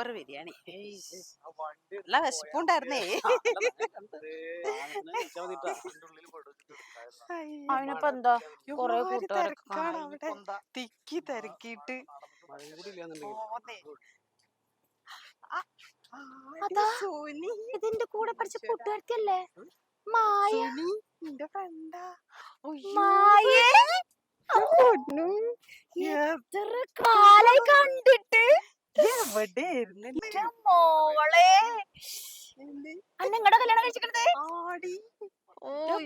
Super biryani. നല്ല വിശപ്പുണ്ടായിരുന്നേ. അതിനിപ്പോ എന്താ കൊറേ തിരക്കാണ്. അവിടെ. തിക്കി തിരക്കിട്ട് അതാ. സുനി. ഇതിന്റെ കൂടെ പഠിച്ച കൂട്ടുകാർക്കല്ലേ മായ. സുനി, നിന്റെ ഫ്രണ്ടാ? മായേ. പൊന്നു. എത്ര കാലായി? കണ്ടിട്ട്? എന്റെ മോളെ. അന്നെ കല്യാണം കഴിച്ചിട്ട് ആടി.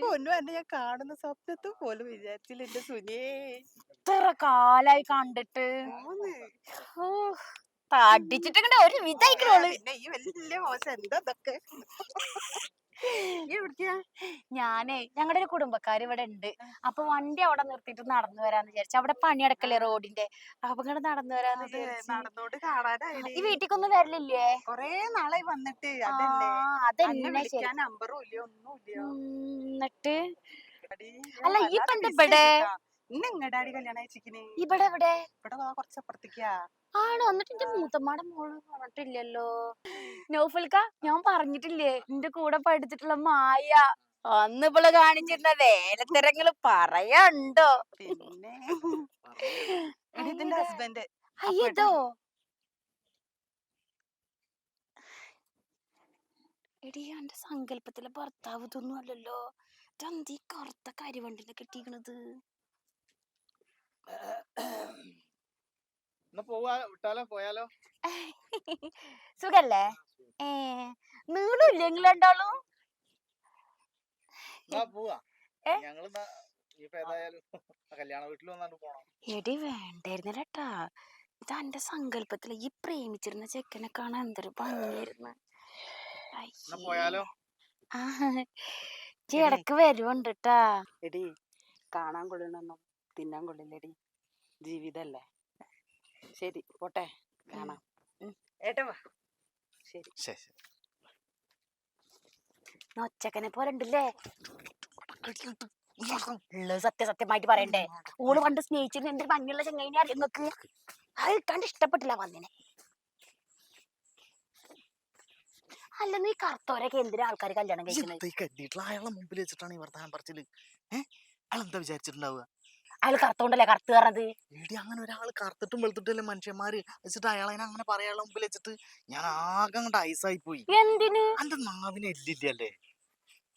പൊന്നു എന്നെ ഞാൻ കാണുന്ന സ്വപ്നത്തിൽ പോലും വിചാരിച്ചില്ല എന്റെ സുനിയേ. ഇത്ര കാലായി കണ്ടിട്ട്. തടിച്ചിട്ട് ഒരു വിധ ഈ വലിയ മോശം എന്താ ഇതൊക്കെ. എവിടേക്കാ? ഞാനേ ഞങ്ങളുടെ ഒരു കുടുംബക്കാര് ഇവിടെ ഉണ്ട് അപ്പൊ വണ്ടി അവിടെ നിർത്തിയിട്ട് നടന്നു വരാന്ന് വിചാരിച്ചു. അവിടെ പണിയടക്കല്ലേ റോഡിന്റെ? അപ്പൊ ഇങ്ങനെ നടന്നു വരാന്ന് നടന്നോണ്ട് കാണാനായി ഈ വീട്ടിക്കൊന്നും വരലില്ലേ കൊറേ നാളായി വന്നിട്ട് അതെന്നെ നമ്പറും ഇല്ല എന്നിട്ട്? അല്ല, ഈ miss ഇവിടെ? ചെയ്തിട്ടാ. ഇന്ന് കല്യാണം അയച്ചിക്കണ് ഇവിടെ ഇവിടെ ആണോ? എന്നിട്ട് എന്റെ മൂത്തമ്മയുടെ മോൾ പറഞ്ഞിട്ടില്ലല്ലോ നൗഫൽക്ക ഞാൻ പറഞ്ഞിട്ടില്ലേ? എന്റെ കൂടെ പഠിച്ചിട്ടുള്ള മായ. അന്ന് ഇവൾ കാണിച്ചിരുന്ന വേലത്തിരങ്ങൾ പറയണ്ടോ? പിന്നെ ഇതിന്റെ ഹസ്ബൻഡ് അയ്യതോ എടി എന്റെ സങ്കല്പത്തിലെ ഭർത്താവ് ഇതൊന്നും അല്ലല്ലോ. ഇതെന്തീ കറുത്ത കരിവണ്ടിനെ കെട്ടിക്കണത്? സുഖല്ലേ? ഏ നീളില്ലേ നിങ്ങൾ രണ്ടാളും? എടി വേണ്ടായിരുന്നില്ലട്ടാ. ഇത് എന്റെ സങ്കല്പത്തിൽ ഈ പ്രേമിച്ചിരുന്ന ചെക്കനെ കാണാൻ എന്തൊരു ഭംഗിയായിരുന്നു. ഇടയ്ക്ക് വരുവുണ്ട് ട്ടാ എടി. കാണാൻ കൊള്ളണമെന്നും തിന്നാൻ കൊള്ളില്ലടി. ജീവിതല്ലേ. ശരി പോട്ടെ. കാണാം. ഏട്ടവാ ശരി ശരി. ശരി നൊച്ചക്കനെ പോലെ ഉണ്ടല്ലേ സത്യസത്യമായിട്ട് പറയണ്ടേ. ഓൾ പണ്ട് സ്നേഹിച്ചിരുന്ന എന്തൊരു ഭംഗിയുള്ള ചെങ്ങൈനെ അറിയാം അത് കണ്ട് ഇഷ്ടപ്പെട്ടില്ല വന്നിനെ. അല്ലെന്ന് ഈ കറുത്തവരൊക്കെ എന്തിനാ ആൾക്കാർ കല്യാണം കഴിക്കുന്നത് അയാളെ മുമ്പിൽ വെച്ചിട്ടാണ് ഈ വർത്തമാനം പറച്ചിൽ ഏഹ് വിചാരിച്ചിട്ടുണ്ടാവുക? അയാൾ കറുത്തോണ്ടല്ലേ കറുത്ത് പറഞ്ഞത് എടി അങ്ങനെ ഒരാൾ കറുത്തിട്ടും വെളുത്തിട്ടല്ലേ മനുഷ്യന്മാര്? വെച്ചിട്ട് അയാളെ അങ്ങനെ പറയാനുള്ള മുമ്പിൽ വെച്ചിട്ട് ഞാൻ ആകെ അങ്ങോട്ട് ഐസായി പോയി. എന്തിന്? അന്റെ നാവിന് എല്ലില്ലല്ലേ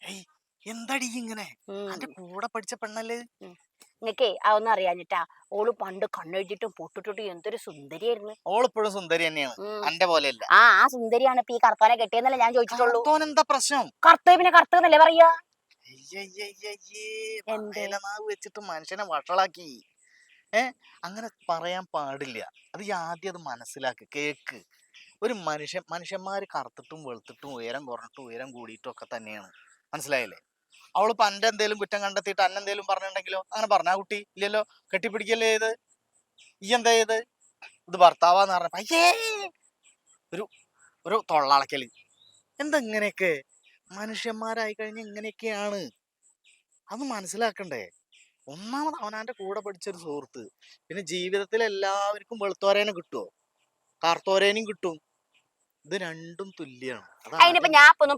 ഏയ് എന്താടി ഇങ്ങനെ? അന്റെ കൂടെ പഠിച്ച പെണ്ണല്ലേ? നിങ്ങക്കേ അതൊന്നും അറിയാഞ്ഞിട്ടാ. ഓൾ പണ്ട് കണ്ണെഴുതിട്ടും പൊട്ടിട്ടിട്ടും എന്തൊരു സുന്ദരിയായിരുന്നു. ഓളിപ്പോഴും സുന്ദരി തന്നെയാണ്. അന്റെ പോലെയല്ല. ആ ആ സുന്ദരിയാണ് ഇപ്പൊ ഈ കറുത്തോനെ കെട്ടിയെന്നല്ലേ ഞാൻ ചോദിച്ചിട്ടുള്ളൂ. എന്താ പ്രശ്നം? കറുത്തേ പിന്നെ കറുത്തന്നല്ലേ പറയാ? വായലനാവ് വെച്ചിട്ട് മനുഷ്യനെ വഷളാക്കി. ഏ? അങ്ങനെ പറയാൻ പാടില്ല. അത് ആദ്യം അത് മനസ്സിലാക്ക് കേക്ക്. ഒരു മനുഷ്യൻ മനുഷ്യന്മാര് കറുത്തിട്ടും വെളുത്തിട്ടും ഉയരം കുറഞ്ഞിട്ടും ഉയരം കൂടിയിട്ടും ഒക്കെ തന്നെയാണ്. മനസ്സിലായില്ലേ? അവളിപ്പോ അന്റെ എന്തേലും കുറ്റം കണ്ടെത്തിയിട്ട് അന്നെ എന്തേലും പറഞ്ഞിട്ടുണ്ടെങ്കിലോ? അങ്ങനെ പറഞ്ഞാ കുട്ടി ഇല്ലല്ലോ? കെട്ടിപ്പിടിക്കല്ലേ ഇത്? ഈ എന്താ ചെയ്ത് ഇത് ഭർത്താവാന്ന് പറഞ്ഞപ്പോ അയ്യേ! ഒരു ഒരു തൊള്ളാളക്കൽ. എന്താ ഇങ്ങനെയൊക്കെ? മനുഷ്യന്മാരായി കഴിഞ്ഞ ഇങ്ങനെയൊക്കെയാണ്. അത് മനസ്സിലാക്കണ്ടേ. ഒന്നാമത് അവനാന്റെ കൂടെ പഠിച്ചൊരു സുഹൃത്ത്. പിന്നെ ജീവിതത്തിൽ എല്ലാവർക്കും വെളുത്തോരേനെ കിട്ടുമോ കാർത്തോരേനും കിട്ടും. ഇത് രണ്ടും തുല്യാണ്.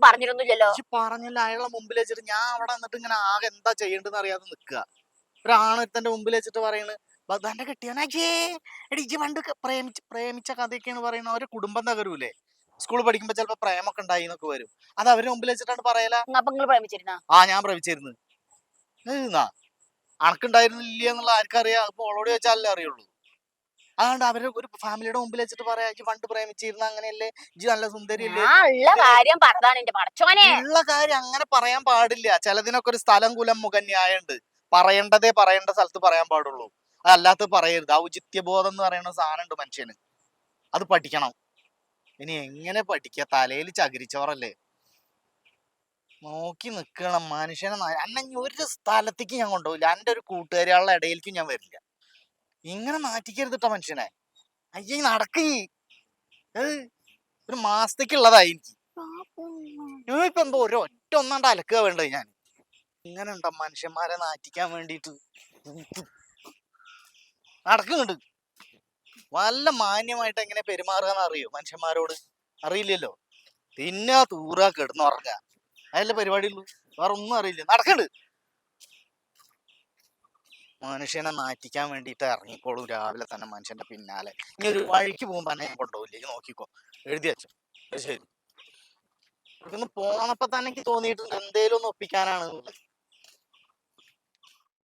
പറഞ്ഞിരുന്നില്ലല്ലോ. പറഞ്ഞില്ല അയാളെ മുമ്പിൽ വെച്ചിട്ട് ഞാൻ അവിടെ നിന്നിട്ട് ഇങ്ങനെ ആകെ എന്താ ചെയ്യേണ്ടെന്ന് അറിയാതെ നിക്കുക ഒരാണൊരുത്തന്റെ മുമ്പിൽ വെച്ചിട്ട് പറയണ് തന്റെ കെട്ടിയവനാജേ എടി ഇജ്ജ് പണ്ട് പ്രേമിച്ച പ്രേമിച്ച് പ്രേമിച്ച കഥയൊക്കെയാണ് പറയുന്നത്. അവരെ കുടുംബം തകരൂലേ? സ്കൂളിൽ പഠിക്കുമ്പോ ചിലപ്പോ പ്രേമൊക്കെ ഉണ്ടായി എന്നൊക്കെ വരും. അത് അവരുടെ മുമ്പിൽ വെച്ചിട്ടാണ് പറയലാ? അപ്പൊ നിങ്ങൾ പ്രേമിച്ചിരുന്ന? ആ ഞാൻ പ്രേമിച്ചിരുന്നു. അണക്കുണ്ടായിരുന്നില്ല എന്നുള്ള ആർക്കറിയാം. അപ്പൊ ഓളോട് ചോദിച്ചാലല്ലേ അറിയുള്ളൂ. അതുകൊണ്ട് അവർ ഒരു ഫാമിലിയുടെ മുമ്പിൽ വെച്ചിട്ട് പറയാ ഇജ്ജ് പണ്ട് പ്രേമിച്ചിരുന്ന അങ്ങനെയല്ലേ? ഇജ്ജ് നല്ല സുന്ദരിയല്ലേ? ഉള്ള കാര്യം അങ്ങനെ പറയാൻ പാടില്ല. ചിലതിനൊക്കെ ഒരു സ്ഥലം കുലം മുഖന്യായുണ്ട്. പറയേണ്ടതേ പറയേണ്ട സ്ഥലത്ത് പറയാൻ പാടുള്ളൂ. അതല്ലാത്ത പറയരുത്. ഔചിത്യബോധം എന്ന് പറയുന്ന സാധനം ഉണ്ട് മനുഷ്യന്. അത് പഠിക്കണം. ഇനി എങ്ങനെ പഠിക്കുക തലയിൽ ചകിരിച്ചോറല്ലേ? നോക്കി നിക്കണം മനുഷ്യനെ അന്ന ഒരു സ്ഥലത്തേക്ക് ഞാൻ കൊണ്ടുപോകില്ല എന്റെ ഒരു കൂട്ടുകാരികളുടെ ഇടയിലേക്കും ഞാൻ വരില്ല. ഇങ്ങനെ മാറ്റിക്കരുത് കേട്ടോ മനുഷ്യനെ? അയ്യ നടക്ക്. ഒരു ഒരു മാസത്തേക്കുള്ളതായി എനിക്ക്. ഇപ്പൊ എന്തോ ഒരു ഒറ്റ ഒന്നാണ്ട് അലക്കുക വേണ്ടത് ഞാൻ? ഇങ്ങനെ ഉണ്ടോ മനുഷ്യന്മാരെ നാറ്റിക്കാൻ വേണ്ടിട്ട്? നടക്കുന്നുണ്ട് വല്ല മാന്യമായിട്ട് എങ്ങനെ പെരുമാറുക അറിയോ? മനുഷ്യന്മാരോട്? അറിയില്ലല്ലോ. തിന്നാ തൂറാ കിടന്നുറങ്ങുക അതല്ലേ പരിപാടിയുള്ളൂ? വേറെ ഒന്നും അറിയില്ല. നടക്കണ്ട്. മനുഷ്യനെ നാറ്റിക്കാൻ വേണ്ടിയിട്ട് ഇറങ്ങിക്കോളും രാവിലെ തന്നെ മനുഷ്യന്റെ പിന്നാലെ. ഇനി ഒരു വഴിക്ക് പോകുമ്പോ തന്നെ ഞാൻ കൊണ്ടുപോകില്ല നോക്കിക്കോ. എഴുതി വെച്ചോ. ശരി. ഇവിടുന്ന് പോന്നപ്പോ തന്നെ എനിക്ക് തോന്നിയിട്ടുണ്ട്. എന്തേലും ഒന്ന് ഒപ്പിക്കാനാണ്.